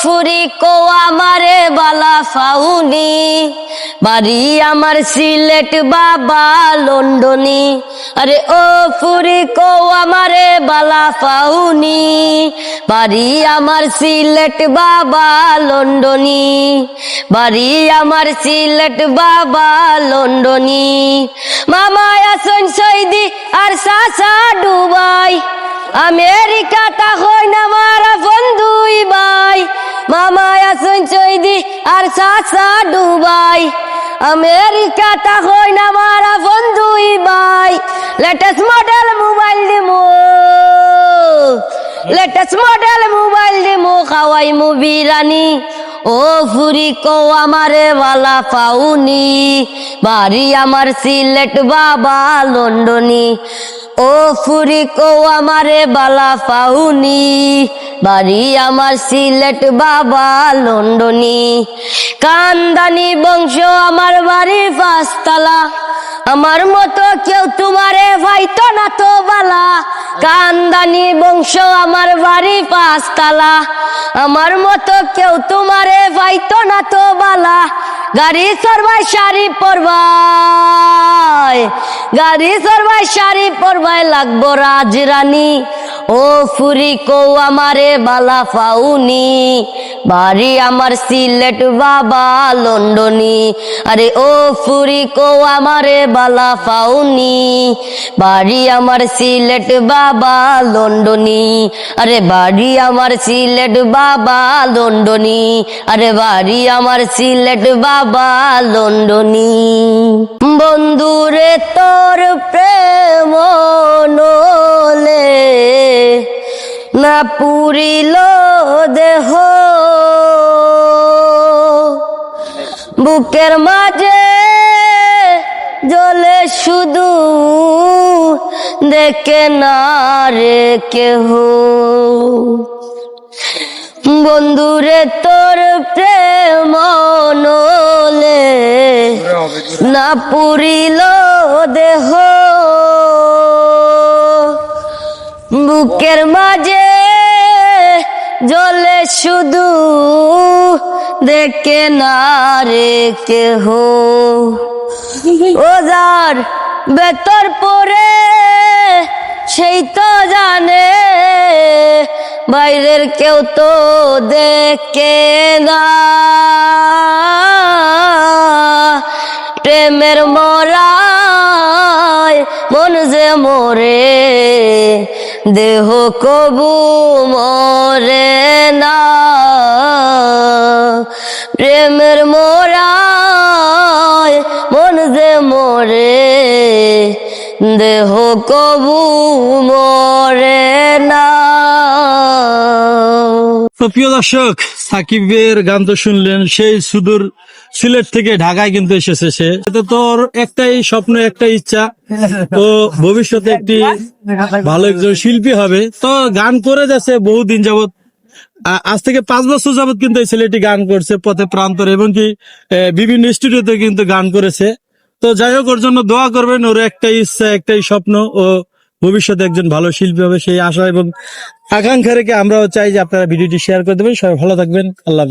ফুরি কো আমারে বালা ফাউনি। বাড়ি আমার সিলেট বাবা লন্ডনি। আরে ও ফুরি কো আমারে বালা ফাউনি। বাড়ি আমার সিলেট বাবা লন্ডনি। বাড়ি আমার সিলেট বাবা লন্ডনি। মামা আসন সৈদি আর সাসা ডুবাই। আমেরিকাটা হই না আর সাসা ডুবাই আমেরিকাটা হই না মারা বন্ধুই বাই লেটেস্ট মডেল মোবাইল দিমু। লেটেস্ট মডেল মোবাইল দিমু খাওয়াই মু বিরানি ও ফুরি কো আমারে বালা পাউনি বাড়ি আমার সিলেট বাবা লন্ডনি। ও ফুরি কো আমারে বালা পাউনি বাড়ি আমার সিলেট বাবা লন্ডনি। কান্দানি বংশ, আমার বাড়ি পাঁচতলা। আমার মতো কেউ তোমারে ভাইতো না তো বালা। কান্দানি বংশ আমার বাড়ি পাঁচতলা। আমার মতো কেউ তোমারে ভাইতো না তো বালা। গাড়ি সরবাই শাড়ি পরবাই। গাড়ি সরবাই শাড়ি পরবাই লাগবো রাজরানী। ও ফুরি কো আমারে বালা পাউনি বাড়ি আমার সিলেট বাবা লন্ডনি। আরে ও ফুরি কো আমারে বালা পাউনি বাড়ি আমার সিলেট বাবা লন্ডনি। আরে বাড়ি আমার সিলেট বাবা লন্ডনি। আরে বাড়ি আমার সিলেট বাবা লন্ডনি। বন্ধুরে তোর প্রেম না পুরিল দেহ বুকের মাঝে জলে শুধু দেখে না রে কেহ। বন্ধুরে তোর প্রেম নলে না পুরিল দেহ। বুকের মাঝে জলে শুধু দেখে না রে কেহ। ওজার বেতর পরে, সেই তো জানে, বাইরের কেউ তো দেখে না। প্রেমের মরায় মন যে মরে, দেহ কবু মরে না। প্রেমের মরায় মন যে মরে, দেহ কবু মরে না। প্রিয় দর্শক, সাকিবের গান তো শুনলেন, সেই সুদূর সিলেট থেকে ঢাকায় কিন্তু এসেছে সে। তোর একটাই স্বপ্ন, একটাই ইচ্ছা। তো ভবিষ্যতে একটি ভালো একজন শিল্পী হবে। তো গান করে যাচ্ছে বহুদিন যাবত আজ থেকে পাঁচ বছর যাবৎ কিন্তু এই ছেলেটি গান করছে, পথে প্রান্তরে এবং কি বিভিন্ন স্টুডিওতে কিন্তু গান করেছে। তো যাই হোক, ওর জন্য দোয়া করবেন, ওর একটাই ইচ্ছা, একটাই স্বপ্ন, ও ভবিষ্যতে একজন ভালো শিল্পী হবে সেই আশা এবং আকাঙ্ক্ষা রেখে আমরাও চাই যে আপনারা ভিডিওটি শেয়ার করে দেবেন। সবাই ভালো থাকবেন। আল্লাহ